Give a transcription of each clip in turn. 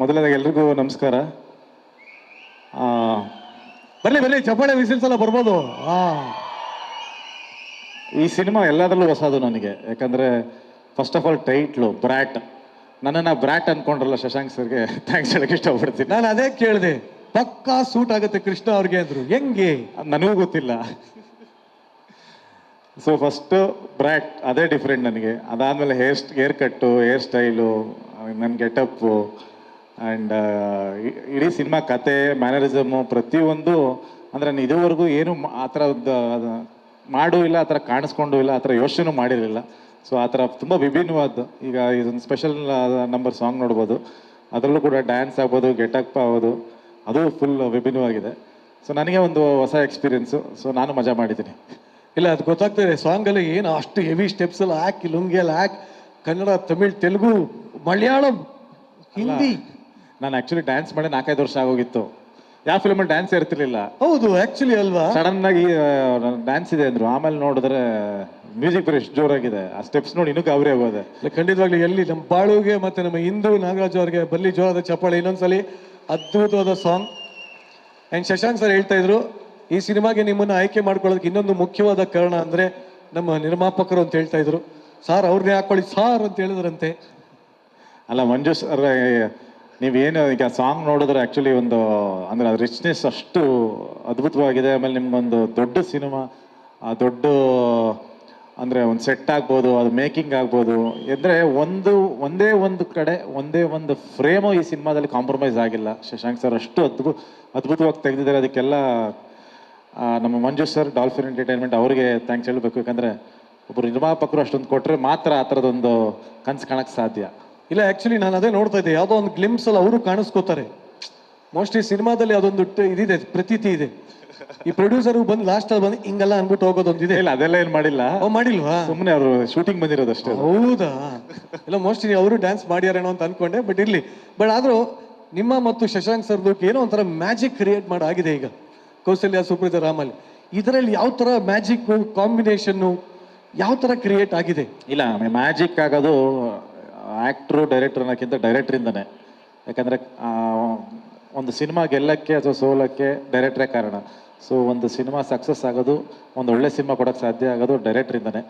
ಮೊದಲನೇದಾಗಿ ಎಲ್ರಿಗೂ ನಮಸ್ಕಾರ. ಬರ್ಲಿ ಬರ್ಲಿ ಚಪ್ಪಾಳೆ ವಿಸಿಲ್ಸ್ ಎಲ್ಲ ಬರ್ಬೋದು. ಈ ಸಿನಿಮಾ ಎಲ್ಲದರಲ್ಲೂ ಹೊಸದು ನನಗೆ. ಯಾಕಂದರೆ first of all title brat ನನ್ನನ್ನು ಬ್ರ್ಯಾಟ್ ಅನ್ಕೊಂಡ್ರಲ್ಲ ಶಶಾಂಕ್ ಸರ್ಗೆ ಥ್ಯಾಂಕ್ಸ್ ಹೇಳಕ್ಕೆ ಇಷ್ಟಪಡ್ತೀನಿ. ನಾನು ಅದೇ ಕೇಳಿದೆ ಪಕ್ಕಾ ಸೂಟ್ ಆಗುತ್ತೆ ಕೃಷ್ಣ ಅವ್ರಿಗೆ ಅಂದ್ರು. ಹೆಂಗೆ? ನನಗೂ ಗೊತ್ತಿಲ್ಲ. ಸೊ ಫಸ್ಟು ಬ್ರ್ಯಾಟ್ ಅದೇ ಡಿಫ್ರೆಂಟ್ ನನಗೆ. ಅದಾದಮೇಲೆ ಹೇರ್ ಹೇರ್ ಕಟ್ಟು ಹೇರ್ ಸ್ಟೈಲು ನನ್ನ ಗೆಟಪ್ಪು ಆ್ಯಂಡ್ ಇಡೀ ಸಿನಿಮಾ ಕತೆ ಮ್ಯಾನರಿಸಮು ಪ್ರತಿಯೊಂದು ಅಂದರೆ ನಾನು ಇದುವರೆಗೂ ಏನು ಆ ಥರದ್ದು ಮಾಡೂ ಇಲ್ಲ ಆ ಥರ ಕಾಣಿಸ್ಕೊಂಡು ಇಲ್ಲ ಆ ಥರ ಯೋಚನೆ ಮಾಡಿರಲಿಲ್ಲ. ಸೊ ಆ ಥರ ತುಂಬ ವಿಭಿನ್ನವಾದ್ದು. ಈಗ ಇದೊಂದು ಸ್ಪೆಷಲ್ ನಂಬರ್ ಸಾಂಗ್ ನೋಡ್ಬೋದು. ಅದರಲ್ಲೂ ಕೂಡ ಡ್ಯಾನ್ಸ್ ಆಗ್ಬೋದು ಗೆಟಪ್ ಆಗೋದು ಅದು ಫುಲ್ ವಿಭಿನ್ನವಾಗಿದೆ. ಸೊ ನನಗೆ ಒಂದು ಹೊಸ ಎಕ್ಸ್ಪೀರಿಯೆನ್ಸು ಸೊ ನಾನು ಮಜಾ ಮಾಡಿದ್ದೀನಿ. ಇಲ್ಲ ಅದು ಗೊತ್ತಾಗ್ತದೆ ಸಾಂಗ್ ಅಲ್ಲಿ ಏನು ಅಷ್ಟು ಹೆವಿ ಸ್ಟೆಪ್ಸ್ ಎಲ್ಲ ಹಾಕಿ ಲುಂಗಿಯಲ್ಲಿ ಎಲ್ಲ ಹಾಕಿ ಕನ್ನಡ ತಮಿಳ್ ತೆಲುಗು ಮಲಯಾಳಂ ಹಿಂದಿ. ನಾನು ಆಕ್ಚುಲಿ ಡ್ಯಾನ್ಸ್ ಮಾಡಿ ನಾಲ್ಕೈದು ವರ್ಷ ಆಗೋಗಿತ್ತು. ಯಾವ ಫಿಲ್ಮಲ್ಲಿ ಡ್ಯಾನ್ಸ್ ಇರ್ತಿರ್ಲಿಲ್ಲ ಹೌದು ಆಕ್ಚುಲಿ ಅಲ್ವಾ? ಸಡನ್ ಆಗಿ ಡ್ಯಾನ್ಸ್ ಇದೆ ಅಂದ್ರು. ಆಮೇಲೆ ನೋಡಿದ್ರೆ ಮ್ಯೂಸಿಕ್ ಬರೀ ಎಷ್ಟು ಜೋರಾಗಿದೆ. ಆ ಸ್ಟೆಪ್ಸ್ ನೋಡಿ ಇನ್ನೂ ಗಾಬರಿ ಆಗೋದೆ. ಖಂಡಿತವಾಗ್ಲಿ ಖಂಡಿತವಾಗ್ಲೂ ಎಲ್ಲಿ ನಮ್ಮ ಬಾಳುಗೆ ಮತ್ತೆ ನಮ್ಮ ಹಿಂದೂ ನಾಗರಾಜ್ ಅವ್ರಿಗೆ ಬಲ್ಲಿ ಜೋರಾದ ಚಪ್ಪಾಳೆ ಇನ್ನೊಂದ್ಸಲಿ ಅದ್ಭುತವಾದ ಸಾಂಗ್ ಆ್ಯಂಡ್ ಶಶಾಂಕ್ ಸರ್ ಹೇಳ್ತಾ ಇದ್ರು ಈ ಸಿನಿಮಾಗೆ ನಿಮ್ಮನ್ನು ಆಯ್ಕೆ ಮಾಡ್ಕೊಳ್ಳೋದಕ್ಕೆ ಇನ್ನೊಂದು ಮುಖ್ಯವಾದ ಕಾರಣ ಅಂದ್ರೆ ನಮ್ಮ ನಿರ್ಮಾಪಕರು ಅಂತ ಹೇಳ್ತಾ ಇದ್ರು. ಸಾರ್ ಅವ್ರನ್ನೇ ಹಾಕೊಳ್ಳಿ ಸಾರ್ ಅಂತ ಹೇಳಿದ್ರಂತೆ. ಅಲ್ಲ ಮಂಜು ಸರ್ ನೀವೇನು ಈಗ ಸಾಂಗ್ ನೋಡಿದ್ರೆ ಆ್ಯಕ್ಚುಲಿ ಒಂದು, ಅಂದ್ರೆ ರಿಚ್ನೆಸ್ ಅಷ್ಟು ಅದ್ಭುತವಾಗಿದೆ. ಆಮೇಲೆ ನಿಮ್ಗೊಂದು ದೊಡ್ಡ ಸಿನಿಮಾ ಆ ದೊಡ್ಡ, ಅಂದರೆ ಒಂದು ಸೆಟ್ ಆಗ್ಬೋದು, ಅದು ಮೇಕಿಂಗ್ ಆಗ್ಬೋದು. ಅಂದರೆ ಒಂದು, ಒಂದೇ ಒಂದು ಕಡೆ, ಒಂದೇ ಒಂದು ಫ್ರೇಮು ಈ ಸಿನಿಮಾದಲ್ಲಿ ಕಾಂಪ್ರಮೈಸ್ ಆಗಿಲ್ಲ. ಶಶಾಂಕ್ ಸರ್ ಅಷ್ಟು ಅದ್ಭು, ಅದ್ಭುತವಾಗಿ ತೆಗೆದಿದ್ದಾರೆ. ಅದಕ್ಕೆಲ್ಲ ನಮ್ಮ ಮಂಜು ಸರ್ ಡಾಲ್ಫಿನ್ ಎಂಟರ್ಟೈನ್ಮೆಂಟ್ ಅವರಿಗೆ ಥ್ಯಾಂಕ್ಸ್ ಹೇಳಬೇಕು. ಯಾಕಂದರೆ ಒಬ್ಬರು ನಿರ್ಮಾಪಕರು ಅಷ್ಟೊಂದು ಕೊಟ್ಟರೆ ಮಾತ್ರ ಆ ಥರದೊಂದು ಕನಸು ಕಾಣಕ್ಕೆ ಸಾಧ್ಯ. ಇಲ್ಲ ಆ್ಯಕ್ಚುಲಿ ನಾನು ಅದೇ ನೋಡ್ತಾ ಇದ್ದೆ. ಯಾವುದೋ ಒಂದು ಗ್ಲಿಮ್ಸ್ ಅಲ್ಲಿ ಅವರು ಕಾಣಿಸ್ಕೋತಾರೆ. ಮೋಸ್ಟ್ಲಿ ಸಿನಿಮಾದಲ್ಲಿ ಅದೊಂದು ಇದಿದೆ ಪ್ರತೀತಿ ಇದೆ. ಈ ಪ್ರೊಡ್ಯೂಸರ್ ಬಂದು ಲಾಸ್ಟ್ ಅಲ್ಲಿ ಬಂದು ಹಿಂಗೆಲ್ಲ ಅನ್ಬಿಟ್ಟು ಹೋಗೋದೊಂದಿದೆ. ಇಲ್ಲ ಅದೆಲ್ಲ ಏನು ಮಾಡಿಲ್ಲ. ಓ ಮಾಡಿಲ್ವಾ? ಸುಮ್ಮನೆ ಅವರು ಶೂಟಿಂಗ್ ಬಂದಿರೋದಷ್ಟೇ. ಹೌದಾ? ಇಲ್ಲ ಮೋಸ್ಟ್ಲಿ ಅವರು ಡ್ಯಾನ್ಸ್ ಮಾಡ್ಯಾರೇನೋ ಅಂತ ಅನ್ಕೊಂಡೆ ಬಟ್ ಇರ್ಲಿ. ಬಟ್ ಆದ್ರೂ ನಿಮ್ಮ ಮತ್ತು ಶಶಾಂಕ್ ಸರ್ದು ಏನೋ ಒಂಥರ ಮ್ಯಾಜಿಕ್ ಕ್ರಿಯೇಟ್ ಮಾಡಾಗಿದೆ ಈಗ. ಕೌಸಲ್ಯ ಸುಪ್ರೀತ ರಾಮಲ್ಲಿ. ಇದರಲ್ಲಿ ಯಾವ ತರ ಮ್ಯಾಜಿಕ್ ಕಾಂಬಿನೇಷನ್ನು ಯಾವ ತರ ಕ್ರಿಯೇಟ್ ಆಗಿದೆ? ಇಲ್ಲ ಮ್ಯಾಜಿಕ್ ಆಗೋದು ಆ್ಯಕ್ಟ್ರು ಡೈರೆಕ್ಟರ್ ಅನ್ನೋಕ್ಕಿಂತ ಡೈರೆಕ್ಟ್ರಿಂದನೇ ಯಾಕಂದರೆ ಒಂದು ಸಿನಿಮಾ ಗೆಲ್ಲಕ್ಕೆ ಅಥವಾ ಸೋಲಕ್ಕೆ ಡೈರೆಕ್ಟ್ರೇ ಕಾರಣ. ಸೊ ಒಂದು ಸಿನಿಮಾ ಸಕ್ಸಸ್ ಆಗೋದು, ಒಂದು ಒಳ್ಳೆ ಸಿನಿಮಾ ಕೊಡೋಕ್ಕೆ ಸಾಧ್ಯ ಆಗೋದು ಡೈರೆಕ್ಟ್ರಿಂದನೇ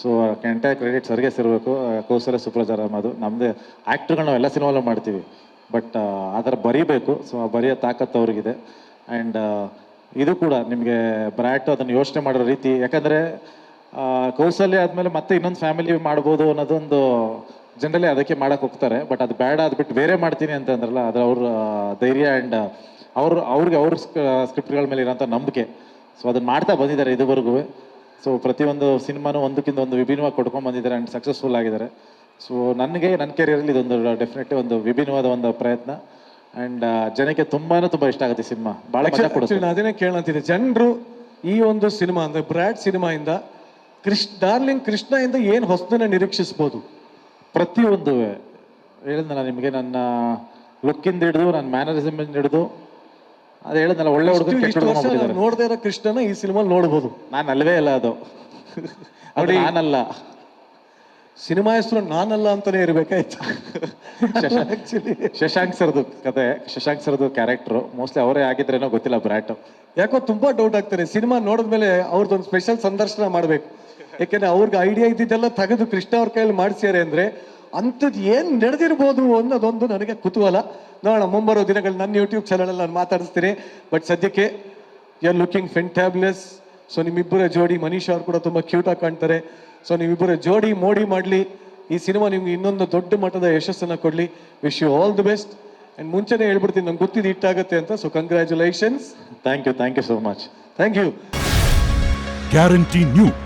ಸೊ ಎಂಟೈರ್ ಕ್ರೆಡಿಟ್ ಸರ್ಗೆ ಸಿರಬೇಕು. ಕೌಶಲ್ಯ ಸುಪ್ರಜಾರಾಮ್ ಅದು ನಮ್ಮದೇ ಆ್ಯಕ್ಟ್ರುಗಳು ನಾವೆಲ್ಲ ಸಿನಿಮಾಲು ಮಾಡ್ತೀವಿ. ಬಟ್ ಆ ಥರ ಬರೀಬೇಕು. ಸೊ ಬರೆಯೋ ತಾಕತ್ತು ಅವ್ರಿಗಿದೆ. ಆ್ಯಂಡ್ ಇದು ಕೂಡ ನಿಮಗೆ ಬ್ರ್ಯಾಟ್ ಅದನ್ನು ಯೋಚನೆ ಮಾಡೋ ರೀತಿ. ಯಾಕಂದರೆ ಕೌಸಲ್ಯ ಆದಮೇಲೆ ಮತ್ತೆ ಇನ್ನೊಂದು ಫ್ಯಾಮಿಲಿ ಮಾಡ್ಬೋದು ಅನ್ನೋದೊಂದು ಜನರಲಿ ಅದಕ್ಕೆ ಮಾಡಕ್ಕೆ ಹೋಗ್ತಾರೆ ಬಟ್ ಅದು ಬೇಡ ಅದು ಬಿಟ್ಟು ಬೇರೆ ಮಾಡ್ತೀನಿ ಅಂತ ಅಂದ್ರಲ್ಲ ಅದು ಅವ್ರ ಧೈರ್ಯ ಆ್ಯಂಡ್ ಅವ್ರು ಅವ್ರಿಗೆ ಅವ್ರ ಸ್ಕ್ರಿಪ್ಟ್ಗಳ ಮೇಲೆ ಇರೋಂಥ ನಂಬಿಕೆ. ಸೊ ಅದನ್ನ ಮಾಡ್ತಾ ಬಂದಿದ್ದಾರೆ ಇದುವರೆಗೂ. ಸೊ ಪ್ರತಿಯೊಂದು ಸಿನಿಮಾನು ಒಂದಕ್ಕಿಂತ ಒಂದು ವಿಭಿನ್ನವಾಗಿ ಕೊಡ್ಕೊಂಡು ಬಂದಿದ್ದಾರೆ ಆ್ಯಂಡ್ ಸಕ್ಸಸ್ಫುಲ್ ಆಗಿದ್ದಾರೆ. ಸೊ ನನಗೆ ನನ್ನ ಕೆರಿಯರಲ್ಲಿ ಇದೊಂದು ಡೆಫಿನೆಟ್ಲಿ ಒಂದು ವಿಭಿನ್ನವಾದ ಒಂದು ಪ್ರಯತ್ನ. ಆ್ಯಂಡ್ ಜನಕ್ಕೆ ತುಂಬಾ ತುಂಬ ಇಷ್ಟ ಆಗುತ್ತೆ ಸಿನಿಮಾ. ಭಾಳ ಕೊಡುತ್ತೆ. ನಾನು ಅದನ್ನೇ ಕೇಳಂತಿದ್ದೆ ಜನರು ಈ ಒಂದು ಸಿನಿಮಾ ಅಂದ್ರೆ ಬ್ರ್ಯಾಡ್ ಸಿನಿಮಾಯಿಂದ ಇಂದ ಕೃಷ್ಣ ಡಾರ್ಲಿಂಗ್ ಕೃಷ್ಣ ಇಂದ ಏನು ಹೊಸದನ್ನ ನಿರೀಕ್ಷಿಸಬಹುದು ಪ್ರತಿಯೊಂದು ಹೇಳಿದ್ನಲ್ಲ ನಿಮಗೆ ನನ್ನ ಲುಕ್ಕಿಂದ ಹಿಡಿದು ನನ್ನ ಮ್ಯಾನರಿಸಮ್ ಹಿಡಿದು ಅದು ಹೇಳಿದ್ನಲ್ಲ ಒಳ್ಳೆ ಹುಡುಗ ನೋಡದೇ ಇರೋ ಕೃಷ್ಣನ ಈ ಸಿನಿಮಾ ನೋಡಬಹುದು ನಾನು ಅಲ್ವೇ ಇಲ್ಲ ಅದು. ನೋಡಿ. ನಾನಲ್ಲ. ಸಿನಿಮಾ ಹೆಸರು ನಾನಲ್ಲ ಅಂತಾನೆ ಇರ್ಬೇಕಾಯ್ತು? ಶಶಾಂಕ್ ಸರ್ದು ಕತೆ ಶಶಾಂಕ್ ಸರ್ದು ಕ್ಯಾರೆಕ್ಟ್ರು ಮೋಸ್ಟ್ಲಿ ಅವರೇ ಆಗಿದ್ರೇನೋ ಗೊತ್ತಿಲ್ಲ ಬ್ರ್ಯಾಟ್ ಯಾಕೋ ತುಂಬಾ ಡೌಟ್ ಆಗ್ತಾರೆ ಸಿನಿಮಾ ನೋಡಿದ್ಮೇಲೆ ಅವ್ರದ್ದೊಂದು ಸ್ಪೆಷಲ್ ಸಂದರ್ಶನ ಮಾಡ್ಬೇಕು. ಯಾಕೆಂದ್ರೆ ಅವ್ರಿಗೆ ಐಡಿಯಾ ಇದ್ದಿದ್ದೆಲ್ಲ ತೆಗೆದು ಕೃಷ್ಣ ಅವ್ರ ಕೈಯಲ್ಲಿ ಮಾಡಿಸ್ಯಾರೆ ಅಂದ್ರೆ ಅಂಥದ್ದು ಏನು ನಡೆದಿರ್ಬೋದು ಅನ್ನೋದೊಂದು ನನಗೆ ಕುತೂಹಲ. ನೋಡೋಣ ಮುಂಬರೋ ದಿನಗಳು ನನ್ನ ಯೂಟ್ಯೂಬ್ ಚಾನಲಲ್ಲಿ ನಾನು ಮಾತಾಡಿಸ್ತೀನಿ. ಬಟ್ ಸದ್ಯಕ್ಕೆ you are looking fabulous so ನಿಮ್ಮಿಬ್ಬರ ಜೋಡಿ ಮನೀಶ್ ಅವ್ರು ಕೂಡ ತುಂಬಾ ಕ್ಯೂಟಾಗಿ ಆಗಿ ಕಾಣ್ತಾರೆ. ಸೊ ನಿಮ್ಮಿಬ್ಬರ ಜೋಡಿ ಮೋಡಿ ಮಾಡಲಿ. ಈ ಸಿನಿಮಾ ನಿಮ್ಗೆ ಇನ್ನೊಂದು ದೊಡ್ಡ ಮಟ್ಟದ ಯಶಸ್ಸನ್ನ ಕೊಡ್ಲಿ. Wish you all the best and ಮುಂಚೆನೆ ಹೇಳ್ಬಿಡ್ತೀನಿ ನಂಗೆ ಗೊತ್ತಿದ್ದು ಇಟ್ಟಾಗತ್ತೆ ಅಂತ. So congratulations thank you thank you so much thank you guarantee news